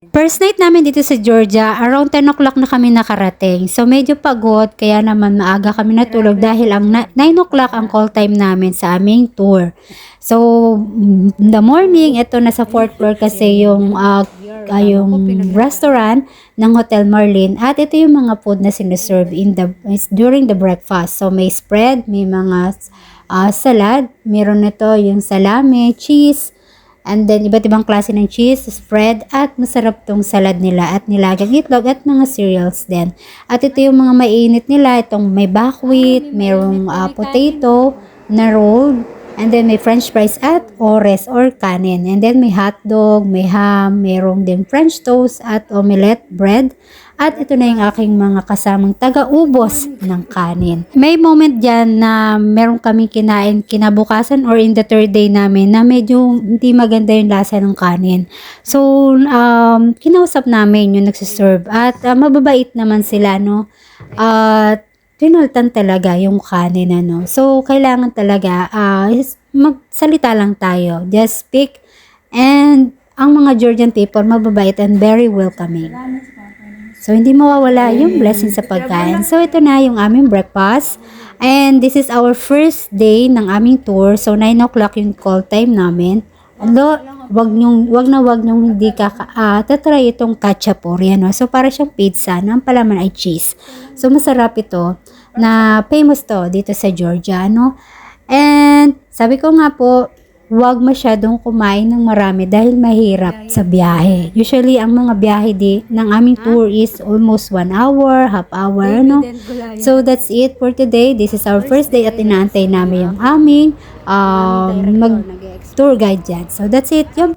First night namin dito sa Georgia, around 10 o'clock na kami nakarating. So medyo pagod, kaya naman maaga kami natulog dahil ang na- 9 o'clock ang call time namin sa aming tour. So, in the morning, ito nasa fourth floor kasi yung, ah, ah, yung restaurant ng Hotel Marlin. At ito yung mga food na sinuserve in the, during the breakfast. So may spread, may mga ah, salad, meron nito yung salami, cheese, And then, iba't ibang klase ng cheese, spread, at masarap tong salad nila at nilagang itlog at mga cereals din. At ito yung mga mainit nila, itong may buckwheat, mayroong ah, potato na rolled, and then may french fries at ores or kanin. And then may hot dog, may ham, mayroong din french toast at omelette bread. At ito na yung aking mga kasamang taga-ubos ng kanin. May moment dyan na meron kami kinain kinabukasan or in the third day namin na medyo hindi maganda yung lasa ng kanin. So, um, kinausap namin yung nagsiserve at ah, mababait naman sila, no? At pinultan talaga yung kanin, ano? So, kailangan talaga is- magsalita lang tayo. Just speak and ang mga Georgian people mababait and very welcoming. So, hindi mawawala yung blessing sa pagkain. So, ito na yung aming breakfast. And this is our first day ng aming tour. So, 9 o'clock yung call time namin. Although, wag nyong, wag na wag nyong hindi ka, ah, tatry itong kachapuri, ano. So, para siyang pizza, na ang palaman ay cheese. So, masarap ito, na famous to dito sa Georgia, ano. And, sabi ko nga po, wag masyadong kumain ng marami dahil mahirap sa biyahe. Usually, ang mga biyahe di, ng aming tour is almost one hour, half hour, ano. So, that's it for today. This is our first day at inaantay namin yung aming um, mag tour guide dyan. So, that's it. Yum,